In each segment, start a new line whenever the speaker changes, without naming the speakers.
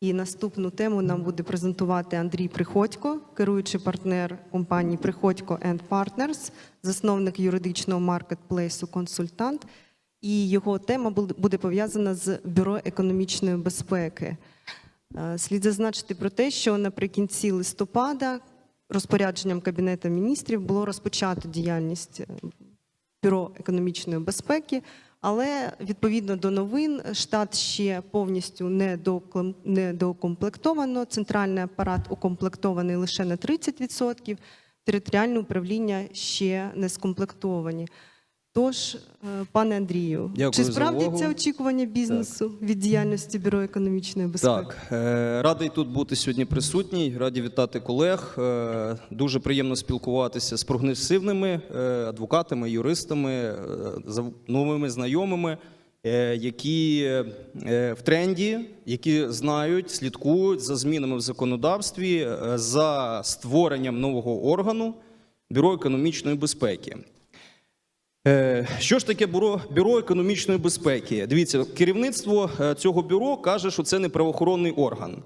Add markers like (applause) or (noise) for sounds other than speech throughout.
І наступну тему нам буде презентувати Андрій Приходько, керуючий партнер компанії Приходько Partners, засновник юридичного маркетплейсу Консультант. І його тема буде пов'язана з бюро економічної безпеки. Е, Слід зазначити про те, що наприкінці листопада розпорядженням Кабінету міністрів було розпочато діяльність е, бюро економічної безпеки, але відповідно до новин штат ще повністю не доклем- не доукомплектовано. Центральний апарат укомплектований лише на 30%, територіальне управління ще не скомплектовані. Тож, е, пане Андрію,
Дякую
чи справді це очікування бізнесу від діяльності бюро економічної безпеки?
Так, е, радий тут бути сьогодні присутній. Раді вітати колег. Е, Дуже приємно спілкуватися з прогресивними адвокатами, юристами, новими знайомими, які в тренді, які знають, слідкують за змінами в законодавстві, за створенням нового органу бюро економічної безпеки. Е, Що ж таке бюро, бюро економічної безпеки? Дивіться, керівництво е, цього бюро каже, що це не правоохоронний орган.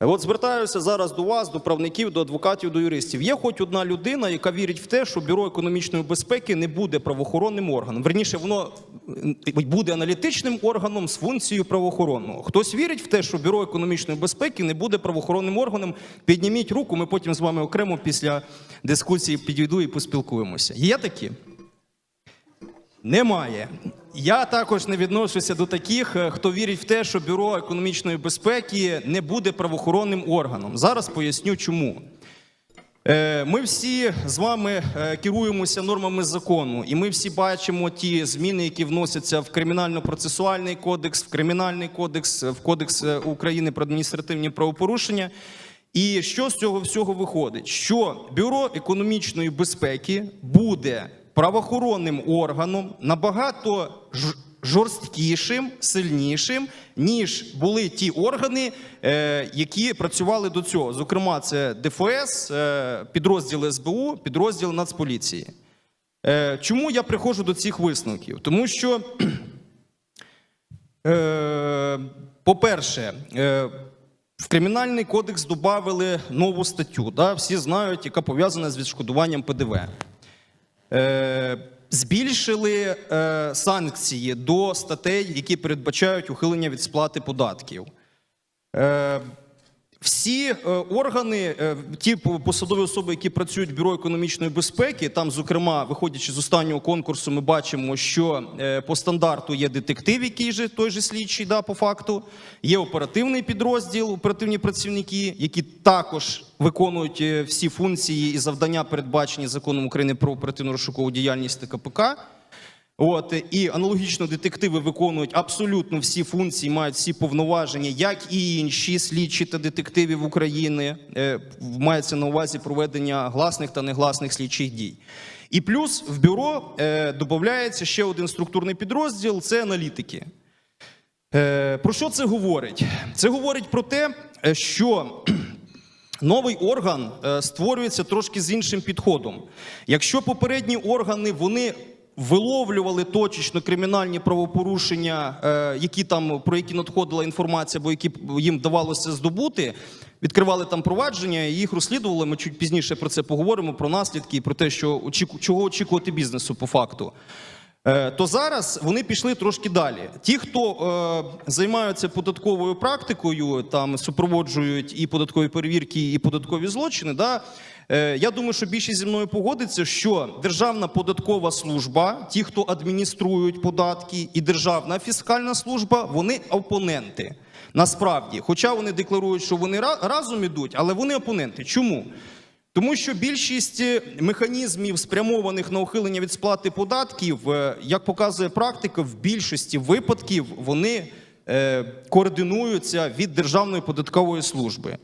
Е, От звертаюся зараз до вас, до правників, до адвокатів, до юристів. Є хоч одна людина, яка вірить в те, що бюро економічної безпеки не буде правоохоронним органом. Верніше, воно буде аналітичним органом з функцією правоохоронного. Хтось вірить в те, що бюро економічної безпеки не буде правоохоронним органом. Підніміть руку, ми потім з вами окремо після дискусії підійду і поспілкуємося. Є такі? Немає. Я також не відношуся до таких, е, хто вірить в те, що бюро економічної безпеки не буде правоохоронним органом. Зараз поясню, чому. Е, Ми всі з вами е, керуємося нормами закону, і ми всі бачимо ті зміни, які вносяться в кримінально-процесуальний кодекс, в кримінальний кодекс, в кодекс України про адміністративні правопорушення. І що з цього всього виходить? Що бюро економічної безпеки буде правоохоронним органом набагато жорсткішим, сильнішим, ніж були ті органи, е, які працювали до цього. Зокрема, це ДФС, е, підрозділ СБУ, підрозділ Нацполіції. Е, Чому я приходжу до цих висновків? Тому що, по-перше, в кримінальний кодекс додали нову статтю. Всі знають, яка пов'язана з відшкодуванням ПДВ. Е, збільшили е, санкції до статей, які передбачають ухилення від сплати податків. Всі е, органи, е, ті посадові особи, які працюють в бюро економічної безпеки, там, зокрема, виходячи з останнього конкурсу, ми бачимо, що е, по стандарту є детектив, який же той же слідчий, да, по факту. Є оперативний підрозділ, оперативні працівники, які також виконують всі функції і завдання, передбачені законом України про оперативну розшукову діяльність та КПК. От і аналогічно детективи виконують абсолютно всі функції, мають всі повноваження, як і інші слідчі та детективів України. Е, мається на увазі проведення гласних та негласних слідчих дій. І плюс в бюро е, додається ще один структурний підрозділ це аналітики. Е, про що це говорить? Це говорить про те, що (clears throat) Новий орган створюється трошки з іншим підходом. Якщо попередні органи вони виловлювали точечно кримінальні правопорушення, е, які там про які надходила інформація, або які їм вдавалося здобути, відкривали там провадження, і їх розслідували. Ми чуть пізніше про це поговоримо, про наслідки і про те, що чого очікувати бізнесу по факту. Е, То зараз вони пішли трошки далі. Ті, хто е, займаються податковою практикою, там супроводжують і податкові перевірки, і податкові злочини. Да, я думаю, що більшість зі мною погодиться, що Державна податкова служба, ті, хто адмініструють податки, і Державна фіскальна служба, вони опоненти. Насправді, хоча вони декларують, що вони ра- разом ідуть, але вони опоненти. Чому? Тому що більшість е, механізмів, спрямованих на ухилення від сплати податків, е, як показує практика, в більшості випадків вони е, координуються від Державної податкової служби.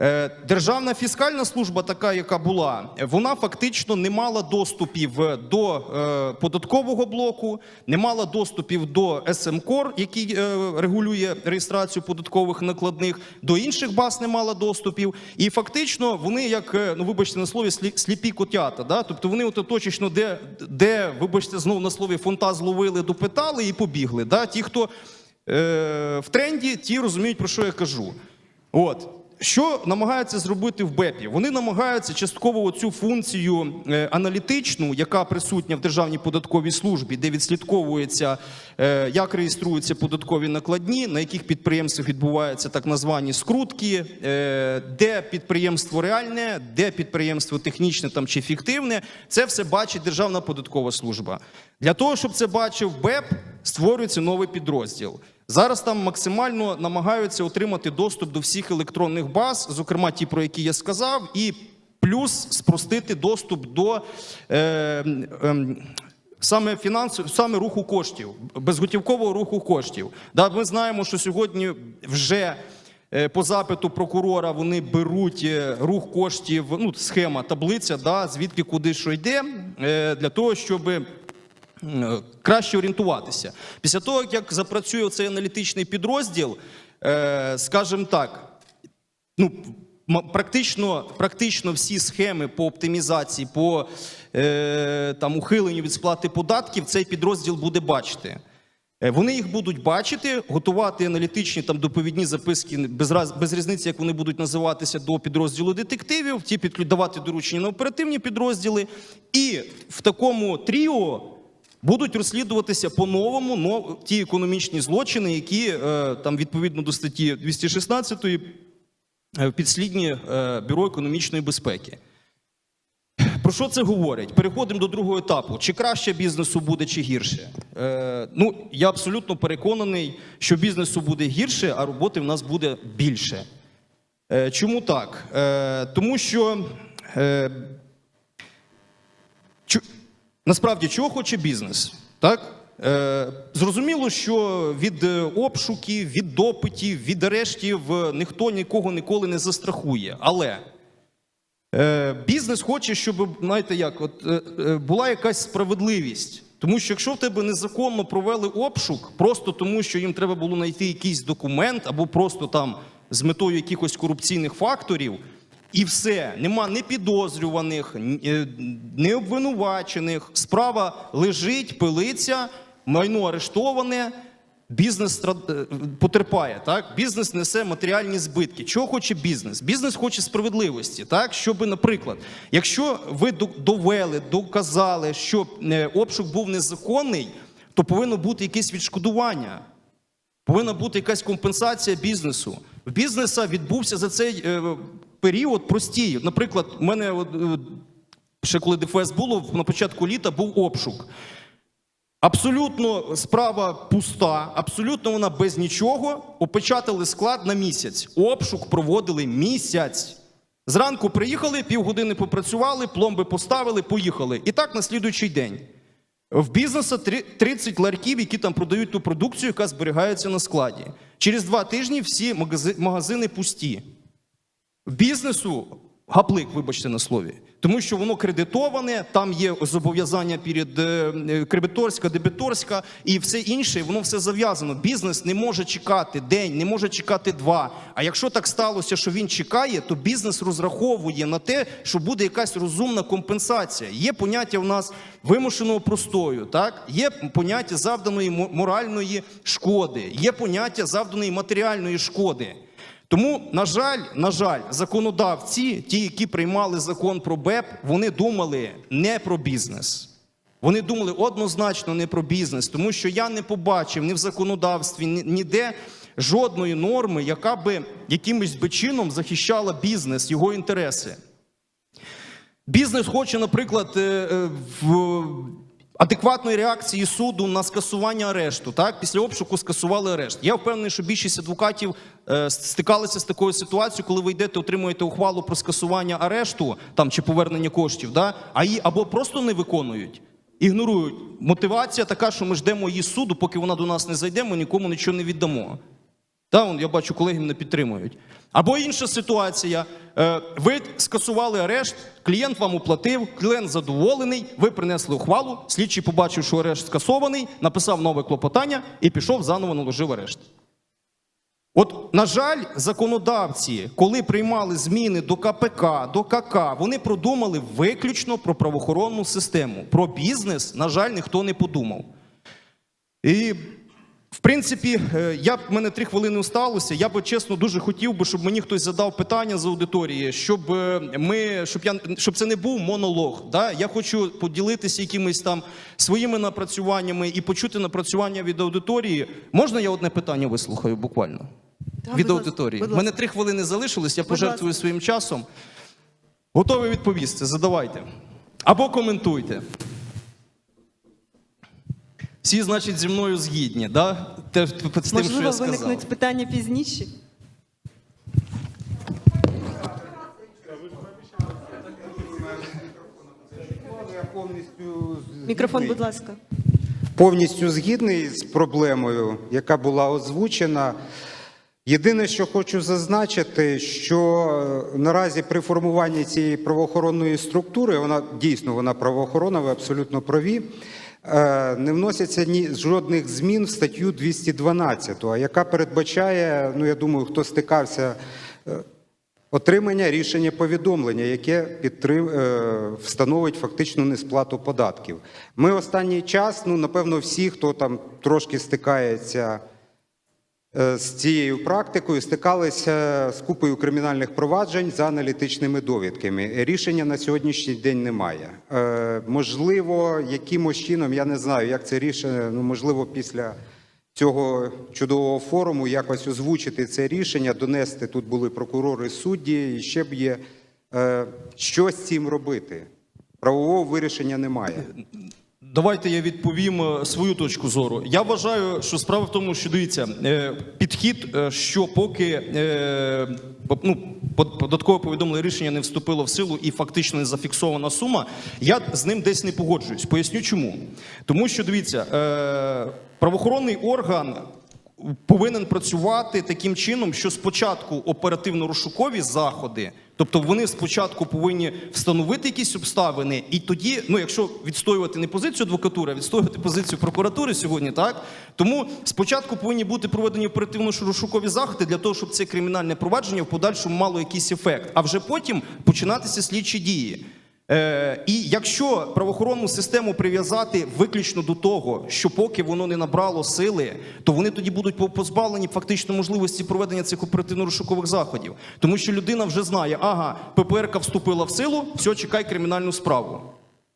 Е, Державна фіскальна служба, така яка була, вона фактично не мала доступів до е, податкового блоку, не мала доступів до СМКОР, який е, регулює реєстрацію податкових накладних, до інших баз не мала доступів. І фактично вони, як е, ну вибачте на слові, сліпі котята. Да? Тобто вони от де, де вибачте знову на слові фонтаз ловили, допитали і побігли. Да? Ті, хто е, в тренді, ті розуміють, про що я кажу. От. Що намагаються зробити в БЕПі? Вони намагаються частково цю функцію е, аналітичну, яка присутня в Державній податковій службі, де відслідковується, е, як реєструються податкові накладні, на яких підприємствах відбуваються так названі скрутки, е, де підприємство реальне, де підприємство технічне там чи фіктивне. Це все бачить Державна податкова служба. Для того, щоб це бачив БЕП, створюється новий підрозділ. Зараз там максимально намагаються отримати доступ до всіх електронних баз, зокрема ті, про які я сказав, і плюс спростити доступ до е, е, саме фінансу, саме руху коштів, безготівкового руху коштів. Да, ми знаємо, що сьогодні вже. е, По запиту прокурора вони беруть е, рух коштів, ну схема, таблиця, да, звідки куди що йде, е, для того, щоб краще орієнтуватися. Після того, як запрацює цей аналітичний підрозділ, е, скажімо так, ну, практично, практично всі схеми по оптимізації, по е, там, ухиленню від сплати податків цей підрозділ буде бачити. Е, Вони їх будуть бачити, готувати аналітичні там доповідні записки без, раз, без різниці, як вони будуть називатися до підрозділу детективів, ті давати доручення на оперативні підрозділи. І в такому тріо будуть розслідуватися по-новому но- ті економічні злочини, які е, там відповідно до статті 216 е, підслідні е, Бюро економічної безпеки. Про що це говорить? Переходимо до другого етапу. Чи краще бізнесу буде, чи гірше? Е, ну, я абсолютно переконаний, що бізнесу буде гірше, а роботи в нас буде більше. Е, чому так? Е, тому що е, насправді чого хоче бізнес? Так? Е, зрозуміло, що від е, обшуків, від допитів, від арештів е, ніхто нікого ніколи не застрахує. Але Е, бізнес хоче, щоб знаєте, як, от, е, е, була якась справедливість. Тому що якщо в тебе незаконно провели обшук, просто тому, що їм треба було знайти якийсь документ, або просто там з метою якихось корупційних факторів, і все, нема ні підозрюваних, ні, е, обвинувачених, справа лежить, пилиться, майно арештоване. Бізнес е, потерпає, так? Бізнес несе матеріальні збитки. Чого хоче бізнес? Бізнес хоче справедливості, так? Щоб, наприклад, якщо ви довели, доказали, що е, обшук був незаконний, то повинно бути якесь відшкодування. Повинна бути якась компенсація бізнесу. В бізнеса відбувся за цей е, період простій. Наприклад, у мене е, ще коли ДФС було, на початку літа був обшук. Абсолютно справа пуста, абсолютно вона без нічого. Опечатали склад на місяць. Обшук проводили місяць. Зранку приїхали, півгодини попрацювали, пломби поставили, поїхали. І так на слідуючий день. В бізнеса 30 ларьків, які там продають ту продукцію, яка зберігається на складі. Через два тижні всі магазини пусті. Бізнесу гаплик, вибачте на слові, тому що воно кредитоване, там є зобов'язання перед е, е, кредиторська, дебіторська і все інше, воно все зав'язано. Бізнес не може чекати день, не може чекати два. А якщо так сталося, що він чекає, то бізнес розраховує на те, що буде якась розумна компенсація. Є поняття в нас вимушеного простою, так є поняття завданої мо- моральної шкоди, є поняття завданої матеріальної шкоди. Тому, на жаль, на жаль, законодавці, ті, які приймали закон про БЕП, вони думали не про бізнес. Вони думали однозначно не про бізнес, тому що я не побачив ні в законодавстві, ніде жодної норми, яка би якимось би чином захищала бізнес, його інтереси. Бізнес хоче, наприклад, е, е, в адекватної реакції суду на скасування арешту. Так, після обшуку скасували арешт. Я впевнений, що більшість адвокатів е, стикалися з такою ситуацією, коли ви йдете, отримуєте ухвалу про скасування арешту там чи повернення коштів, да, а її або просто не виконують. Ігнорують. Мотивація така, що ми ждемо її суду, поки вона до нас не зайде, ми нікому нічого не віддамо. Та, он, я бачу, колеги мене підтримують. Або інша ситуація. Е, Ви скасували арешт, клієнт вам уплатив, клієнт задоволений, ви принесли ухвалу, слідчий побачив, що арешт скасований, написав нове клопотання і пішов заново наложив арешт. От, на жаль, законодавці, коли приймали зміни до КПК, до КК, вони продумали виключно про правоохоронну систему. Про бізнес, на жаль, ніхто не подумав. І В принципі, е, я б мене три хвилини осталося. Я би чесно дуже хотів би, щоб мені хтось задав питання з аудиторії, щоб е, ми, щоб я щоб це не був монолог. Да? Я хочу поділитися якимись там своїми напрацюваннями і почути напрацювання від аудиторії. Можна я одне питання вислухаю буквально?
Да,
від аудиторії.
будь
мене три хвилини залишилось, я
Будь
пожертвую своїм часом. Готовий відповісти, задавайте. Або коментуйте. Всі, значить, зі мною згідні, да? Те, з тим, що
Можливо,
я сказав.
виникнуть питання пізніше. Мікрофон, будь ласка.
повністю згідний з проблемою, яка була озвучена. Єдине, що хочу зазначити, що е, наразі при формуванні цієї правоохоронної структури, вона дійсно вона правоохоронна, ви абсолютно праві. Е, Не вносяться ні жодних змін в статтю 212, яка передбачає, ну я думаю, хто стикався е, Отримання рішення повідомлення, яке підтрим... е, встановить фактичну несплату податків. Ми останній час, ну напевно, всі, хто там трошки стикається з цією практикою, стикалися з купою кримінальних проваджень за аналітичними довідками. Рішення на сьогоднішній день немає. Е, Можливо, якимось чином, я не знаю, як це рішення, ну можливо, після цього чудового форуму якось озвучити це рішення, донести тут були прокурори, судді, і ще б є е, що з цим робити. Правового вирішення немає.
Давайте я відповім е, свою точку зору. Я вважаю, що справа в тому, що дивіться, е, підхід, е, що поки ну, податкове повідомлене рішення не вступило в силу і фактично не зафіксована сума, я з ним десь не погоджуюсь. Поясню чому. Тому що дивіться, правоохоронний орган повинен працювати таким чином, що спочатку оперативно-розшукові заходи, тобто вони спочатку повинні встановити якісь обставини, і тоді, ну якщо відстоювати не позицію адвокатури, а відстоювати позицію прокуратури сьогодні, так тому спочатку повинні бути проведені оперативно-розшукові заходи для того, щоб це кримінальне провадження в подальшому мало якийсь ефект, а вже потім починатися слідчі дії. Е, і якщо правоохоронну систему прив'язати виключно до того, що поки воно не набрало сили, то вони тоді будуть позбавлені фактично можливості проведення цих оперативно-розшукових заходів. Тому що людина вже знає, ага, ППРК вступила в силу, все, чекай кримінальну справу.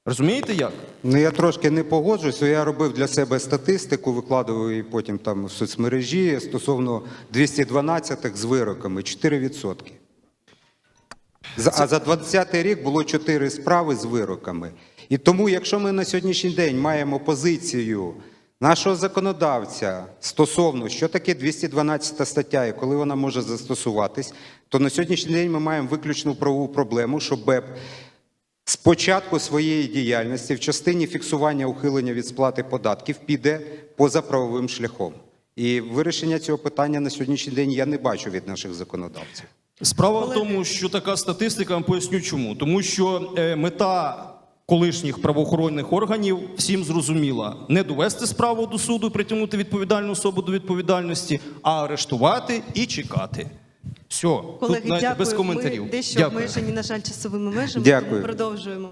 Розумієте як?
Ну я трошки не погоджуюся. Я робив для себе статистику, викладував її потім там в соцмережі стосовно 212 з вироками 4%. А за 20 рік було 4 справи з вироками. І тому, якщо ми на сьогоднішній день маємо позицію нашого законодавця стосовно, що таке 212 стаття і коли вона може застосуватись, то на сьогоднішній день ми маємо виключну правову проблему, що БЕП з початку своєї діяльності в частині фіксування ухилення від сплати податків піде позаправовим шляхом. І вирішення цього питання на сьогоднішній день я не бачу від наших законодавців.
Справа в тому, що така статистика, я вам поясню чому. Тому що е, мета колишніх правоохоронних органів всім зрозуміла не довести справу до суду, притягнути відповідальну особу до відповідальності, а арештувати і чекати. Все,
Колеги,
тут навіть
дякую.
без коментарів.
Ми дещо
Дякую.
обмежені, на жаль, часовими межами.
Дякую.
тому Продовжуємо.